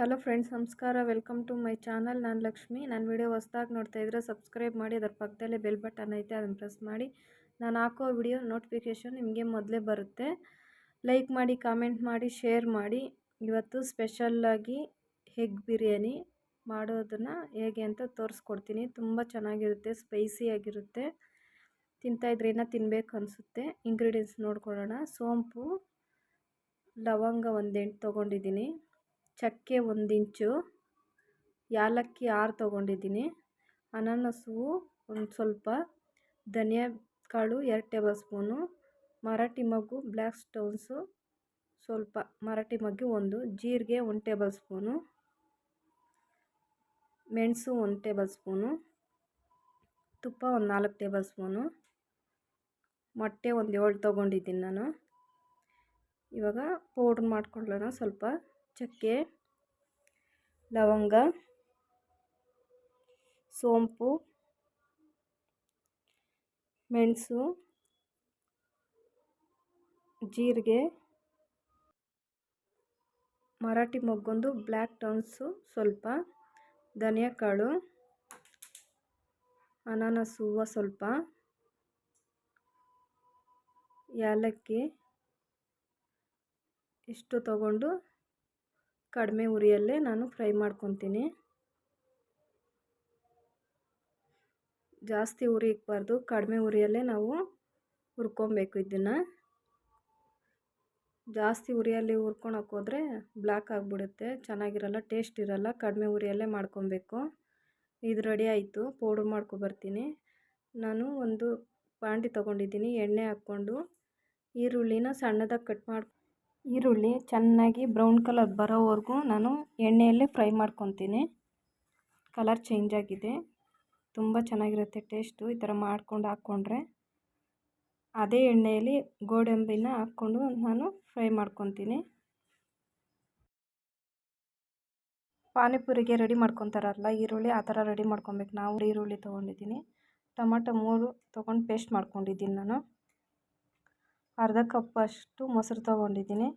Hello friends, ನಮಸ್ಕಾರ. Welcome to my channel. ನಾನು ಲಕ್ಷ್ಮಿ. ನನ್ನ ವಿಡಿಯೋ ಹೊಸ್ದಾಗಿ ನೋಡ್ತಾ ಇದ್ದರೆ ಸಬ್ಸ್ಕ್ರೈಬ್ ಮಾಡಿ, ಅದರ ಪಕ್ಕದಲ್ಲೇ ಬೆಲ್ ಬಟನ್ ಐತೆ ಅದನ್ನು ಪ್ರೆಸ್ ಮಾಡಿ. ನಾನು ಹಾಕೋ ವಿಡಿಯೋ ನೋಟಿಫಿಕೇಷನ್ ನಿಮಗೆ ಮೊದಲೇ ಬರುತ್ತೆ. ಲೈಕ್ ಮಾಡಿ, ಕಾಮೆಂಟ್ ಮಾಡಿ, ಶೇರ್ ಮಾಡಿ. ಇವತ್ತು ಸ್ಪೆಷಲ್ಲಾಗಿ ಹೆಗ್ ಬಿರಿಯಾನಿ ಮಾಡೋದನ್ನು ಹೇಗೆ ಅಂತ ತೋರಿಸ್ಕೊಡ್ತೀನಿ. ತುಂಬ ಚೆನ್ನಾಗಿರುತ್ತೆ ಸ್ಪೈಸಿಯಾಗಿರುತ್ತೆ ತಿಂತಾಯಿದ್ರೆ ಏನೋ ತಿನ್ನಬೇಕು ಅನಿಸುತ್ತೆ. ಇಂಗ್ರೀಡಿಯೆಂಟ್ಸ್ ನೋಡ್ಕೊಳ್ಳೋಣ. ಸೋಂಪು, ಲವಂಗ ಒಂದೆಂಟು ತೊಗೊಂಡಿದ್ದೀನಿ. ಚಕ್ಕೆ ಒಂದು ಇಂಚು ಯಾಲಕ್ಕಿ ಆರು ತೊಗೊಂಡಿದ್ದೀನಿ. ಅನಾನಸು ಒಂದು ಸ್ವಲ್ಪ, ಧನಿಯಾ ಕಾಳು ಎರಡು ಟೇಬಲ್ ಸ್ಪೂನು, ಮರಾಠಿ ಮಗ್ಗು ಬ್ಲ್ಯಾಕ್ ಸ್ಟೋನ್ಸು ಸ್ವಲ್ಪ, ಮರಾಠಿ ಮೊಗ್ಗು ಒಂದು, ಜೀರಿಗೆ ಒಂದು ಟೇಬಲ್ ಸ್ಪೂನು, ಮೆಣಸು ಒಂದು ಟೇಬಲ್ ಸ್ಪೂನು, ತುಪ್ಪ ಒಂದು ನಾಲ್ಕು ಟೇಬಲ್ ಸ್ಪೂನು, ಮೊಟ್ಟೆ ಒಂದು ಏಳು ತೊಗೊಂಡಿದ್ದೀನಿ ನಾನು. ಇವಾಗ ಪೌಡ್ರ್ ಮಾಡ್ಕೊಳ್ಳೋಣ ಸ್ವಲ್ಪ. ಚಕ್ಕೆ, ಲವಂಗ, ಸೋಂಪು, ಮೆಣಸು, ಜೀರಿಗೆ, ಮರಾಠಿ ಮೊಗ್ಗೊಂದು, ಬ್ಲ್ಯಾಕ್ ಟೌನ್ಸು ಸ್ವಲ್ಪ ಧನಿಯಾ ಕಾಳು ಅನಾನಸ್ ಹೂವು ಸ್ವಲ್ಪ, ಏಲಕ್ಕಿ, ಇಷ್ಟು ತಗೊಂಡು ಕಡಿಮೆ ಉರಿಯಲ್ಲೇ ನಾನು ಫ್ರೈ ಮಾಡ್ಕೊತೀನಿ. ಜಾಸ್ತಿ ಉರಿ ಇಕ್ಬಾರ್ದು ಕಡಿಮೆ ಉರಿಯಲ್ಲೇ ನಾವು ಹುರ್ಕೊಬೇಕು ಇದನ್ನು. ಜಾಸ್ತಿ ಉರಿಯಲ್ಲಿ ಹುರ್ಕೊಳಕ್ಕೆ ಹೋದರೆ ಬ್ಲ್ಯಾಕ್ ಆಗಿಬಿಡುತ್ತೆ, ಚೆನ್ನಾಗಿರಲ್ಲ, ಟೇಸ್ಟ್ ಇರಲ್ಲ, ಕಡಿಮೆ ಉರಿಯಲ್ಲೇ ಮಾಡ್ಕೊಬೇಕು. ಇದು ರೆಡಿ ಆಯಿತು, ಪೌಡ್ರ್ ಮಾಡ್ಕೊಬರ್ತೀನಿ ನಾನು ಒಂದು ಬಾಂಡಿ ತೊಗೊಂಡಿದ್ದೀನಿ, ಎಣ್ಣೆ ಹಾಕ್ಕೊಂಡು ಈರುಳ್ಳಿನ ಸಣ್ಣದಾಗಿ ಕಟ್ ಮಾಡಿ ಈರುಳ್ಳಿ ಚೆನ್ನಾಗಿ ಬ್ರೌನ್ ಕಲರ್ ಬರೋವರೆಗೂ ನಾನು ಎಣ್ಣೆಯಲ್ಲೇ ಫ್ರೈ ಮಾಡ್ಕೊತೀನಿ. ಕಲರ್ ಚೇಂಜ್ ಆಗಿದೆ. ತುಂಬ ಚೆನ್ನಾಗಿರುತ್ತೆ ಟೇಸ್ಟು. ಈ ಥರ ಮಾಡ್ಕೊಂಡು ಹಾಕ್ಕೊಂಡ್ರೆ ಅದೇ ಎಣ್ಣೆಯಲ್ಲಿ ಗೋಡಂಬಿನ ಹಾಕ್ಕೊಂಡು ನಾನು ಫ್ರೈ ಮಾಡ್ಕೊತೀನಿ. ಪಾನಿಪುರಿಗೆ ರೆಡಿ ಮಾಡ್ಕೊತಾರಲ್ಲ, ಈರುಳ್ಳಿ ಆ ಥರ ರೆಡಿ ಮಾಡ್ಕೊಬೇಕು. ನಾವು ಈರುಳ್ಳಿ ತೊಗೊಂಡಿದ್ದೀನಿ. ಟೊಮಟೊ ಮೂರು ತೊಗೊಂಡು ಪೇಸ್ಟ್ ಮಾಡ್ಕೊಂಡಿದ್ದೀನಿ ನಾನು. ಅರ್ಧ ಕಪ್ಪಷ್ಟು ಮೊಸರು ತೊಗೊಂಡಿದ್ದೀನಿ.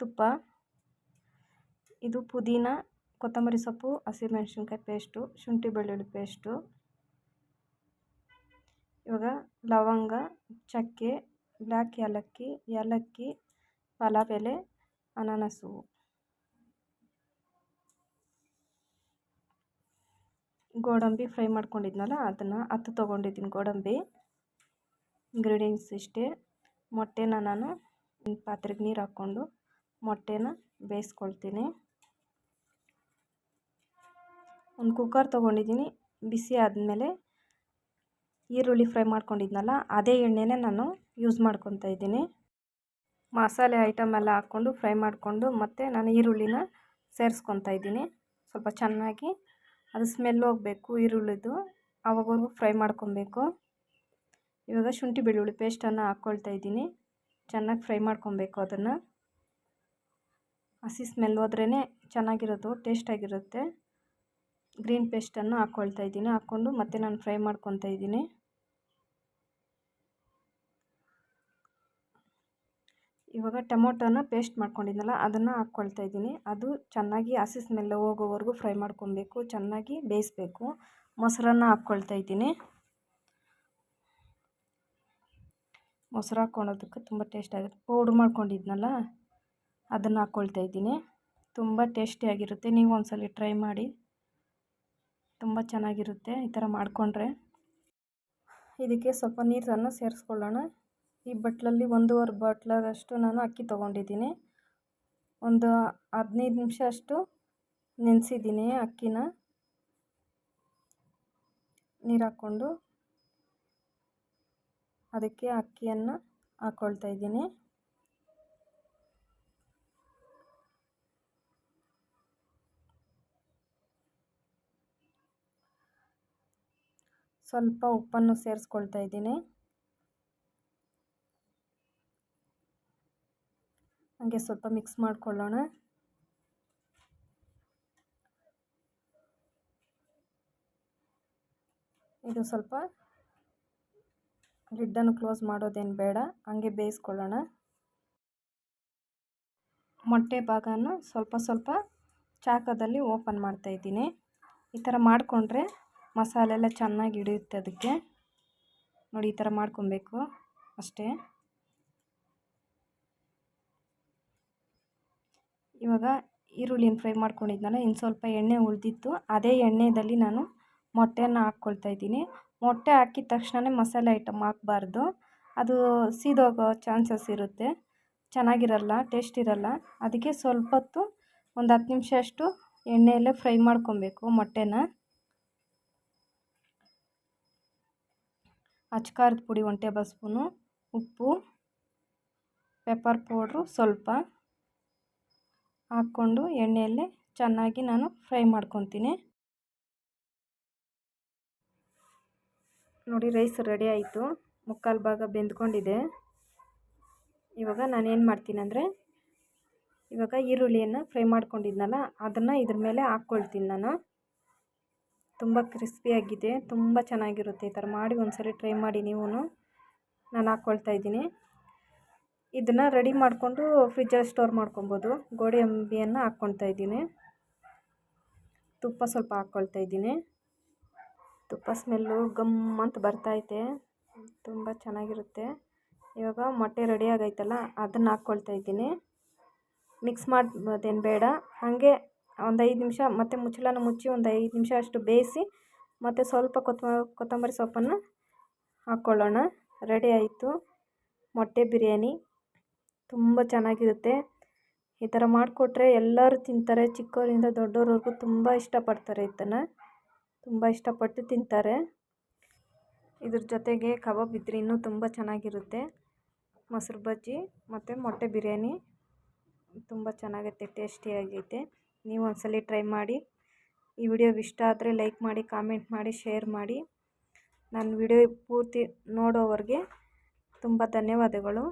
ತುಪ್ಪ, ಇದು ಪುದೀನ, ಕೊತ್ತಂಬರಿ ಸೊಪ್ಪು ಹಸಿಮೆಣ್ಸಿನ್ಕಾಯಿ ಪೇಸ್ಟು, ಶುಂಠಿ ಬೆಳ್ಳುಳ್ಳಿ ಪೇಸ್ಟು. ಇವಾಗ ಲವಂಗ, ಚಕ್ಕೆ, ಬ್ಲ್ಯಾಕ್ ಏಲಕ್ಕಿ ಏಲಕ್ಕಿ ಪಲಾವ್ ಎಲೆ ಅನಾನಸು. ಗೋಡಂಬಿ ಫ್ರೈ ಮಾಡ್ಕೊಂಡಿದ್ನಲ್ಲ, ಅದನ್ನು ಹತ್ತು ತೊಗೊಂಡಿದ್ದೀನಿ ಗೋಡಂಬಿ. ಇಂಗ್ರೀಡಿಯೆಂಟ್ಸ್ ಇಷ್ಟೇ. ಮೊಟ್ಟೆನ ನಾನು ಪಾತ್ರೆಗೆ ನೀರು ಹಾಕ್ಕೊಂಡು ಮೊಟ್ಟೆನ ಬೇಯಿಸ್ಕೊಳ್ತೀನಿ. ಒಂದು ಕುಕ್ಕರ್ ತೊಗೊಂಡಿದ್ದೀನಿ, ಬಿಸಿ ಆದಮೇಲೆ ಈರುಳ್ಳಿ ಫ್ರೈ ಮಾಡ್ಕೊಂಡಿದ್ನಲ್ಲ, ಅದೇ ಎಣ್ಣೆನೇ ನಾನು ಯೂಸ್ ಮಾಡ್ಕೊತಾ ಇದ್ದೀನಿ. ಮಸಾಲೆ ಐಟಮ್ ಎಲ್ಲ ಹಾಕ್ಕೊಂಡು ಫ್ರೈ ಮಾಡಿಕೊಂಡು ಮತ್ತು ನಾನು ಈರುಳ್ಳಿನ ಸೇರಿಸ್ಕೊತಾ ಇದ್ದೀನಿ. ಸ್ವಲ್ಪ ಚೆನ್ನಾಗಿ ಅದು ಸ್ಮೆಲ್ ಹೋಗಬೇಕು ಈರುಳ್ಳಿದು, ಆವಾಗವರೆಗೂ ಫ್ರೈ ಮಾಡ್ಕೊಬೇಕು ಇವಾಗ ಶುಂಠಿ ಬೆಳ್ಳುಳ್ಳಿ ಪೇಸ್ಟನ್ನು ಹಾಕ್ಕೊಳ್ತಾ ಇದ್ದೀನಿ. ಚೆನ್ನಾಗಿ ಫ್ರೈ ಮಾಡ್ಕೊಬೇಕು ಅದನ್ನು. ಹಸಿ ಸ್ಮೆಲ್ ಹೋದ್ರೇ ಚೆನ್ನಾಗಿರೋದು ಟೇಸ್ಟಾಗಿರುತ್ತೆ ಗ್ರೀನ್ ಪೇಸ್ಟನ್ನು ಹಾಕ್ಕೊಳ್ತಾ ಇದ್ದೀನಿ. ಹಾಕ್ಕೊಂಡು ಮತ್ತೆ ನಾನು ಫ್ರೈ ಮಾಡ್ಕೊತಾ ಇದ್ದೀನಿ. ಇವಾಗ ಟೊಮೊಟೊನ ಪೇಸ್ಟ್ ಮಾಡ್ಕೊಂಡಿದ್ನಲ್ಲ, ಅದನ್ನು ಹಾಕ್ಕೊಳ್ತಾ ಇದ್ದೀನಿ. ಅದು ಚೆನ್ನಾಗಿ ಹಸಿ ಸ್ಮೆಲ್ ಹೋಗೋವರೆಗೂ ಫ್ರೈ ಮಾಡ್ಕೊಬೇಕು ಚೆನ್ನಾಗಿ ಬೇಯಿಸ್ಬೇಕು. ಮೊಸರನ್ನು ಹಾಕ್ಕೊಳ್ತಾ ಇದ್ದೀನಿ. ಮೊಸರು ಹಾಕ್ಕೊಳೋದಕ್ಕೆ ತುಂಬ ಟೇಸ್ಟ್ ಆಗುತ್ತೆ. ಪೌಡ್ರ್ ಮಾಡ್ಕೊಂಡಿದ್ನಲ್ಲ, ಅದನ್ನು ಹಾಕ್ಕೊಳ್ತಾ ಇದ್ದೀನಿ. ತುಂಬ ಟೇಸ್ಟಿಯಾಗಿರುತ್ತೆ ನೀವು ಒಂದ್ಸಲ ಟ್ರೈ ಮಾಡಿ. ತುಂಬ ಚೆನ್ನಾಗಿರುತ್ತೆ ಈ ಥರ ಮಾಡಿಕೊಂಡ್ರೆ. ಇದಕ್ಕೆ ಸ್ವಲ್ಪ ನೀರನ್ನು ಸೇರಿಸ್ಕೊಳ್ಳೋಣ. ಈ ಬಟ್ಲಲ್ಲಿ ಒಂದೂವರೆ ಬಟ್ಲಾಗಷ್ಟು ನಾನು ಅಕ್ಕಿ ತೊಗೊಂಡಿದ್ದೀನಿ. ಒಂದು ಹದಿನೈದು ನಿಮಿಷ ಅಷ್ಟು ನೆನೆಸಿದ್ದೀನಿ ಅಕ್ಕಿನ. ನೀರು ಹಾಕ್ಕೊಂಡು ಅದಕ್ಕೆ ಅಕ್ಕಿಯನ್ನು ಹಾಕ್ಕೊಳ್ತಾ ಇದ್ದೀನಿ. ಸ್ವಲ್ಪ ಉಪ್ಪನ್ನು ಸೇರಿಸ್ಕೊಳ್ತಾ ಇದ್ದೀನಿ. ಹಾಗೆ ಸ್ವಲ್ಪ ಮಿಕ್ಸ್ ಮಾಡಿಕೊಳ್ಳೋಣ. ಇದು ಸ್ವಲ್ಪ ಲಿಡ್ಡನ್ನು ಕ್ಲೋಸ್ ಮಾಡೋದೇನು ಬೇಡ, ಹಂಗೆ ಬೇಯಿಸ್ಕೊಳ್ಳೋಣ. ಮೊಟ್ಟೆ ಭಾಗನ ಸ್ವಲ್ಪ ಸ್ವಲ್ಪ ಚಾಕದಲ್ಲಿ ಓಪನ್ ಮಾಡ್ತಾಯಿದ್ದೀನಿ ಈ ಥರ ಮಾಡಿಕೊಂಡ್ರೆ ಮಸಾಲೆ ಎಲ್ಲ ಚೆನ್ನಾಗಿ ಹಿಡಿಯುತ್ತೆ ಅದಕ್ಕೆ. ನೋಡಿ, ಈ ಥರ ಮಾಡ್ಕೊಬೇಕು ಅಷ್ಟೇ. ಇವಾಗ ಈರುಳ್ಳಿನ ಫ್ರೈ ಮಾಡ್ಕೊಂಡಿದ್ನಲ್ಲ, ಇನ್ನು ಸ್ವಲ್ಪ ಎಣ್ಣೆ ಉಳಿದಿತ್ತು. ಅದೇ ಎಣ್ಣೆಯಲ್ಲಿ ನಾನು ಮೊಟ್ಟೆಯನ್ನು ಹಾಕ್ಕೊಳ್ತಾ ಇದ್ದೀನಿ. ಮೊಟ್ಟೆ ಹಾಕಿದ ತಕ್ಷಣನೇ ಮಸಾಲೆ ಐಟಮ್ ಹಾಕ್ಬಾರ್ದು. ಅದು ಸೀದೋಗೋ ಚಾನ್ಸಸ್ ಇರುತ್ತೆ. ಚೆನ್ನಾಗಿರಲ್ಲ ಟೇಸ್ಟ್ ಇರಲ್ಲ. ಅದಕ್ಕೆ ಸ್ವಲ್ಪ ಹೊತ್ತು ಒಂದು ಹತ್ತು ನಿಮಿಷ ಅಷ್ಟು ಎಣ್ಣೆಯಲ್ಲೇ ಫ್ರೈ ಮಾಡ್ಕೊಬೇಕು ಮೊಟ್ಟೆನ. ಅಚ್ಕಾರದ ಪುಡಿ ಒಂದು ಟೇಬಲ್ ಸ್ಪೂನು ಉಪ್ಪು ಪೆಪ್ಪರ್ ಪೌಡ್ರು ಸ್ವಲ್ಪ ಹಾಕ್ಕೊಂಡು ಎಣ್ಣೆಯಲ್ಲೇ ಚೆನ್ನಾಗಿ ನಾನು ಫ್ರೈ ಮಾಡ್ಕೊತೀನಿ. ನೋಡಿ ರೈಸ್ ರೆಡಿ ಆಯಿತು. ಮುಕ್ಕಾಲು ಭಾಗ ಬೆಂದ್ಕೊಂಡಿದೆ. ಇವಾಗ ನಾನೇನು ಮಾಡ್ತೀನಿ ಅಂದರೆ ಇವಾಗ ಈರುಳ್ಳಿಯನ್ನು ಫ್ರೈ ಮಾಡ್ಕೊಂಡಿದ್ನಲ್ಲ, ಅದನ್ನು ಇದ್ರ ಮೇಲೆ ಹಾಕ್ಕೊಳ್ತೀನಿ ನಾನು. ತುಂಬ ಕ್ರಿಸ್ಪಿಯಾಗಿದೆ ತುಂಬ ಚೆನ್ನಾಗಿರುತ್ತೆ ಈ ಥರ ಮಾಡಿ ಒಂದ್ಸರಿ ಟ್ರೈ ಮಾಡಿ ನೀವು ನಾನು ಹಾಕ್ಕೊಳ್ತಾ ಇದ್ದೀನಿ. ಇದನ್ನು ರೆಡಿ ಮಾಡಿಕೊಂಡು ಫ್ರಿಜ್ಜಲ್ಲಿ ಸ್ಟೋರ್ ಮಾಡ್ಕೊಬೋದು. ಗೋಡಂಬಿಯನ್ನು ಹಾಕ್ಕೊಳ್ತಾ ಇದ್ದೀನಿ. ತುಪ್ಪ ಸ್ವಲ್ಪ ಹಾಕ್ಕೊಳ್ತಾ ಇದ್ದೀನಿ. ತುಪ್ಪ ಸ್ಮೆಲ್ಲು ಗಮ್ ಅಂತ ಬರ್ತೈತೆ ತುಂಬ ಚೆನ್ನಾಗಿರುತ್ತೆ. ಇವಾಗ ಮೊಟ್ಟೆ ರೆಡಿ ಆಗೈತಲ್ಲ, ಅದನ್ನು ಹಾಕ್ಕೊಳ್ತಾ ಇದ್ದೀನಿ. ಮಿಕ್ಸ್ ಮಾಡೋದೇನು ಬೇಡ. ಹಾಗೆ ಒಂದು ಐದು ನಿಮಿಷ ಮತ್ತೆ ಮುಚ್ಚಳನ ಮುಚ್ಚಿ ಒಂದು ಐದು ನಿಮಿಷ ಅಷ್ಟು ಬೇಯಿಸಿ ಮತ್ತು ಸ್ವಲ್ಪ ಕೊತ್ತ ಕೊತ್ತಂಬರಿ ಸೊಪ್ಪನ್ನು ಹಾಕ್ಕೊಳ್ಳೋಣ. ರೆಡಿ ಆಯಿತು. ಮೊಟ್ಟೆ ಬಿರಿಯಾನಿ ತುಂಬ ಚೆನ್ನಾಗಿರುತ್ತೆ. ಈ ಥರ ಮಾಡಿಕೊಟ್ರೆ ಎಲ್ಲರೂ ತಿಂತಾರೆ. ಚಿಕ್ಕವರಿಂದ ದೊಡ್ಡವ್ರವ್ರಿಗೂ ತುಂಬ ಇಷ್ಟಪಡ್ತಾರೆ ಇದನ್ನು. ತುಂಬ ಇಷ್ಟಪಟ್ಟು ತಿಂತಾರೆ. ಇದ್ರ ಜೊತೆಗೆ ಕಬಾಬ್ ಇದ್ರೆ ಇನ್ನೂ ತುಂಬ ಚೆನ್ನಾಗಿರುತ್ತೆ. ಮೊಸರು ಬಜ್ಜಿ ಮತ್ತು ಮೊಟ್ಟೆ ಬಿರಿಯಾನಿ ತುಂಬ ಚೆನ್ನಾಗೈತೆ ಟೇಸ್ಟಿಯಾಗೈತೆ ನೀವು ಒಂದ್ಸಲ ಟ್ರೈ ಮಾಡಿ. ಈ ವಿಡಿಯೋ ಇಷ್ಟ ಆದರೆ ಲೈಕ್ ಮಾಡಿ, ಕಾಮೆಂಟ್ ಮಾಡಿ, ಶೇರ್ ಮಾಡಿ. ನನ್ನ ವಿಡಿಯೋ ಪೂರ್ತಿ ನೋಡೋವರೆಗೆ ತುಂಬ ಧನ್ಯವಾದಗಳು.